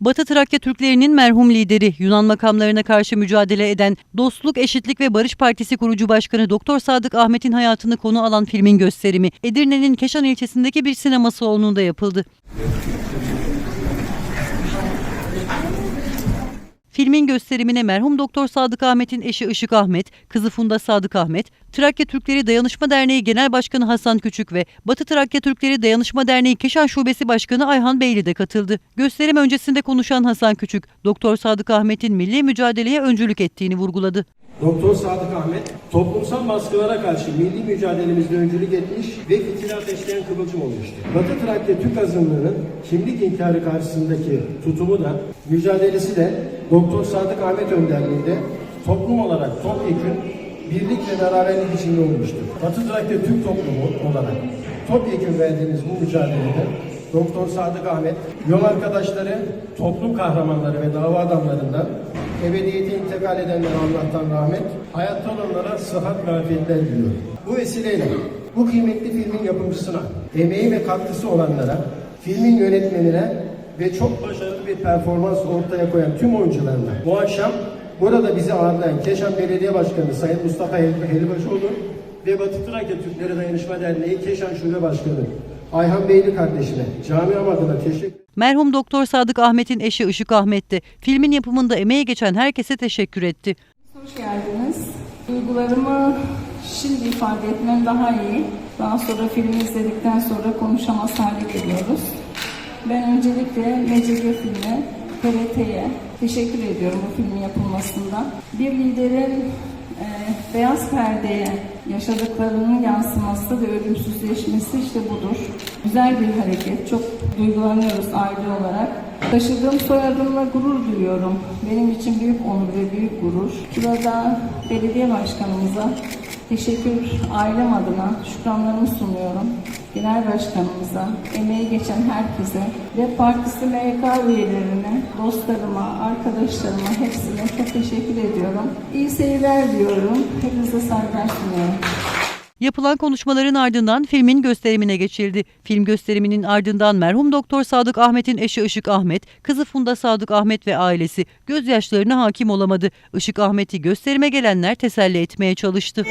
Batı Trakya Türklerinin merhum lideri, Yunan makamlarına karşı mücadele eden Dostluk, Eşitlik ve Barış Partisi kurucu başkanı Doktor Sadık Ahmet'in hayatını konu alan filmin gösterimi Edirne'nin Keşan ilçesindeki bir sinema salonunda yapıldı. Filmin gösterimine merhum Doktor Sadık Ahmet'in eşi Işık Ahmet, kızı Funda Sadık Ahmet, Trakya Türkleri Dayanışma Derneği Genel Başkanı Hasan Küçük ve Batı Trakya Türkleri Dayanışma Derneği Keşan Şubesi Başkanı Ayhan Beyli de katıldı. Gösterim öncesinde konuşan Hasan Küçük, Doktor Sadık Ahmet'in milli mücadeleye öncülük ettiğini vurguladı. Doktor Sadık Ahmet, toplumsal baskılara karşı milli mücadelemizde öncülük etmiş ve fitili ateşleyen kıvılcım olmuştur. Batı Trakya Türk azınlığının kimlik inkarı karşısındaki tutumu da, mücadelesi de Doktor Sadık Ahmet önderliğinde toplum olarak topyekün birlik ve beraberlik içinde olmuştur. Batı Trakya Türk toplumu olarak topyekün verdiğimiz bu mücadelede Doktor Sadık Ahmet, yol arkadaşları, toplum kahramanları ve dava adamlarından ebediyete intikal edenlere Allah'tan rahmet, hayatta olanlara sıhhat ve afiyetler diliyorum. Bu vesileyle bu kıymetli filmin yapımcısına, emeği ve katkısı olanlara, filmin yönetmenine ve çok başarılı bir performans ortaya koyan tüm oyuncularına bu akşam burada bizi ağırlayan Keşan Belediye Başkanı Sayın Mustafa Hel- Helvaçoğlu ve Batı Trakya Türkleri Dayanışma Derneği Keşan Şube Başkanı Ayhan Beyli kardeşine camiam adına teşekkür Merhum Doktor Sadık Ahmet'in eşi Işık Ahmet de filmin yapımında emeği geçen herkese teşekkür etti. Hoş geldiniz. Duygularımı şimdi ifade etmem daha iyi. Daha sonra filmi izledikten sonra konuşamaz hale geliyoruz. Ben öncelikle Meceliye filmi, TRT'ye teşekkür ediyorum bu filmin yapılmasında. Bir liderin e, beyaz perdeye yaşadıklarının yansıması ve ölümsüzleşmesi işte budur. Güzel bir hareket. Çok duygulanıyoruz aile olarak. Taşıdığım soyadımla gurur duyuyorum. Benim için büyük onur ve büyük gurur. Burada belediye başkanımıza teşekkür ailem adına şükranlarımı sunuyorum. Genel başkanımıza, emeği geçen herkese ve partisi MYK üyelerine, dostlarıma, arkadaşlarıma hepsine çok teşekkür ediyorum. İyi seyirler diyorum. Hepinize saygılar sunuyorum. Yapılan konuşmaların ardından filmin gösterimine geçildi. Film gösteriminin ardından merhum Doktor Sadık Ahmet'in eşi Işık Ahmet, kızı Funda Sadık Ahmet ve ailesi gözyaşlarına hakim olamadı. Işık Ahmet'i gösterime gelenler teselli etmeye çalıştı.